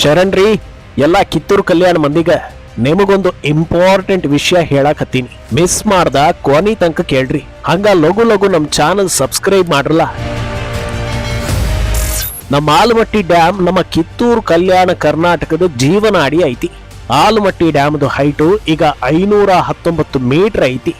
ಶರಣ್ರಿ ಎಲ್ಲ ಕಿತ್ತೂರು ಕಲ್ಯಾಣ ಮಂದಿಗ ನಿಮಗೊಂದು ಇಂಪಾರ್ಟೆಂಟ್ ವಿಷಯ ಹೇಳಕತ್ತೀನಿ. ಮಿಸ್ ಮಾಡ್ದ ಕೊನಿ ತನಕ ಕೇಳ್ರಿ. ಹಂಗ ಲಘು ಲಘು ನಮ್ ಚಾನಲ್ ಸಬ್ಸ್ಕ್ರೈಬ್ ಮಾಡ್ರಲ್ಲ. ನಮ್ಮ ಆಲಮಟ್ಟಿ ಡ್ಯಾಮ್ ನಮ್ಮ ಕಿತ್ತೂರು ಕಲ್ಯಾಣ ಕರ್ನಾಟಕದ ಜೀವನಾಡಿ ಐತಿ. ಆಲಮಟ್ಟಿ ಡ್ಯಾಮ್ದು ಹೈಟು ಈಗ ಐನೂರ ಹತ್ತೊಂಬತ್ತು ಮೀಟರ್ ಐತಿ.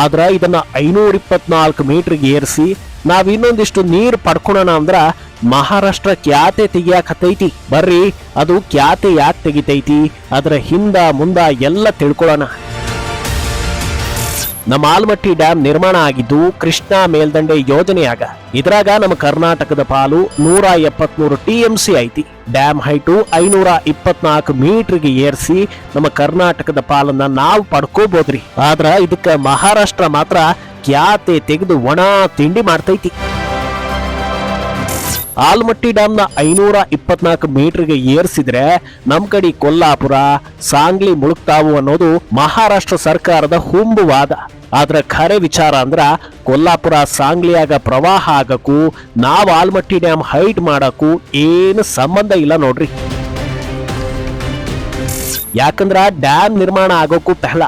ಆದ್ರ ಇದನ್ನ ಐನೂರ ಇಪ್ಪತ್ನಾಲ್ಕು ಮೀಟರ್ಗೆ ಏರಿಸಿ ನಾವ್ ಇನ್ನೊಂದಿಷ್ಟು ನೀರು ಪಡ್ಕೊಳೋಣ ಅಂದ್ರ ಮಹಾರಾಷ್ಟ್ರ ಕ್ಯಾತೆ ತೆಗಿಯಾಕತ್ತೈತಿ ಬರ್ರಿ, ಅದು ಕ್ಯಾತೆ ಯಾಕೆ ತೆಗಿತೈತಿ? ಅದರ ಹಿಂದ ಮುಂದ ಎಲ್ಲ ತಿಳ್ಕೊಳ್ಳೋಣ ನಮ್ಮ ಆಲ್ಮಟ್ಟಿ ಡ್ಯಾಮ್ ನಿರ್ಮಾಣ ಆಗಿದ್ದು ಕೃಷ್ಣಾ ಮೇಲ್ದಂಡೆ ಯೋಜನೆಯಾಗ. ಇದ್ರಾಗ ನಮ್ಮ ಕರ್ನಾಟಕದ ಪಾಲು ನೂರ ಎಪ್ಪತ್ಮೂರು ಟಿಎಂಸಿ ಐತಿ. ಡ್ಯಾಮ್ ಹೈಟು ಐನೂರ ಇಪ್ಪತ್ನಾಲ್ಕು ಮೀಟರ್ಗೆ ಏರಿಸಿ ನಮ್ಮ ಕರ್ನಾಟಕದ ಪಾಲನ್ನ ನಾವು ಪಡ್ಕೋಬೋದ್ರಿ. ಆದ್ರ ಇದಕ್ಕೆ ಮಹಾರಾಷ್ಟ್ರ ಮಾತ್ರ ಕ್ಯಾತೆ ತೆಗೆದು ಒಣ ತಿಂಡಿ ಮಾಡ್ತೈತಿ. ಆಲ್ಮಟ್ಟಿ ಡ್ಯಾಮ್ನ ಐನೂರ ಇಪ್ಪತ್ನಾಲ್ಕು ಮೀಟರ್ಗೆ ಏರಿಸಿದ್ರೆ ನಮ್ಮ ಕಡೆ ಕೊಲ್ಲಾಪುರ, ಸಾಂಗ್ಲಿ, ಮುಳುಗ್ತಾವು ಅನ್ನೋದು ಮಹಾರಾಷ್ಟ್ರ ಸರ್ಕಾರದ ಹುಂಬುವಾದ ಆದ್ರೆ ಖರೆ ವಿಚಾರ ಅಂದ್ರ ಕೊಲ್ಲಾಪುರ ಸಾಂಗ್ಲಿಯಾಗ ಪ್ರವಾಹ ಆಗಕ್ಕೂ, ನಾವು ಆಲ್ಮಟ್ಟಿ ಡ್ಯಾಮ್ ಹೈಟ್ ಮಾಡಕ್ಕೂ ಏನು ಸಂಬಂಧ ಇಲ್ಲ ನೋಡ್ರಿ. ಯಾಕಂದ್ರ ಡ್ಯಾಮ್ ನಿರ್ಮಾಣ ಆಗೋಕ್ಕೂ ಪೆಹ್ಲ.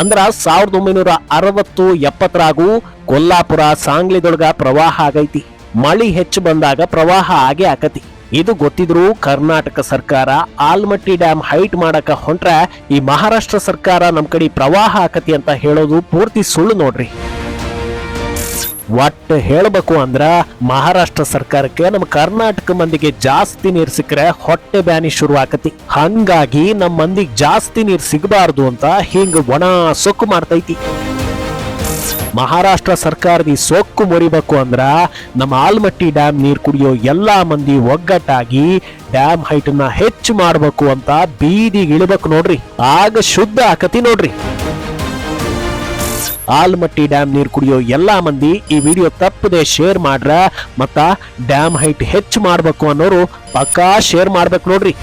ಅಂದ್ರ ಸಾವಿರದ ಒಂಬೈನೂರ ಅರವತ್ತು ಎಪ್ಪತ್ತರಾಗೂ ಕೊಲ್ಲಾಪುರ ಸಾಂಗ್ಲಿದೊಳಗ ಪ್ರವಾಹ ಆಗೈತಿ. ಮಳಿ ಹೆಚ್ಚು ಬಂದಾಗ ಪ್ರವಾಹ ಆಗೇ ಆಕತಿ. ಇದು ಗೊತ್ತಿದ್ರೂ ಕರ್ನಾಟಕ ಸರ್ಕಾರ ಆಲ್ಮಟ್ಟಿ ಡ್ಯಾಮ್ ಹೈಟ್ ಮಾಡಕ ಹೊಂಟ್ರ ಈ ಮಹಾರಾಷ್ಟ್ರ ಸರ್ಕಾರ ನಮ್ ಕಡೆ ಪ್ರವಾಹ ಆಕತಿ ಅಂತ ಹೇಳೋದು ಪೂರ್ತಿ ಸುಳ್ಳು ನೋಡ್ರಿ. ಒಟ್ಟು ಹೇಳಬೇಕು ಅಂದ್ರ ಮಹಾರಾಷ್ಟ್ರ ಸರ್ಕಾರಕ್ಕೆ ನಮ್ಮ ಕರ್ನಾಟಕ ಮಂದಿಗೆ ಜಾಸ್ತಿ ನೀರು ಸಿಕ್ಕರೆ ಹೊಟ್ಟೆ ಬ್ಯಾನಿ ಶುರು ಆಕತಿ. ಹಂಗಾಗಿ ನಮ್ಮ ಮಂದಿಗೆ ಜಾಸ್ತಿ ನೀರು ಸಿಗಬಾರ್ದು ಅಂತ ಹಿಂಗ ಒಣ ಸೊಕ್ಕು ಮಾಡ್ತೈತಿ. ಮಹಾರಾಷ್ಟ್ರ ಸರ್ಕಾರದ ಸೊಕ್ಕು ಮುರಿಬೇಕು ಅಂದ್ರ ನಮ್ಮ ಆಲ್ಮಟ್ಟಿ ಡ್ಯಾಮ್ ನೀರ್ ಕುಡಿಯೋ ಎಲ್ಲಾ ಮಂದಿ ಒಗ್ಗಟ್ಟಾಗಿ ಡ್ಯಾಮ್ ಹೈಟನ್ನ ಹೆಚ್ಚು ಮಾಡ್ಬೇಕು ಅಂತ ಬೀದಿಗೆ ಇಳಿಬೇಕು ನೋಡ್ರಿ. ಆಗ ಶುದ್ಧ ಆಕತಿ ನೋಡ್ರಿ. ಆಲ್ಮಟ್ಟಿ ಡ್ಯಾಮ್ ನೀರು ಕುಡಿಯೋ ಎಲ್ಲಾ ಮಂದಿ ಈ ವಿಡಿಯೋ ತಪ್ಪದೆ ಶೇರ್ ಮಾಡ್ರ ಮತ್ತ ಡ್ಯಾಮ್ ಹೈಟ್ ಹೆಚ್ಚು ಮಾಡ್ಬೇಕು ಅನ್ನೋರು ಪಕ್ಕಾ ಶೇರ್ ಮಾಡ್ಬೇಕು ನೋಡ್ರಿ.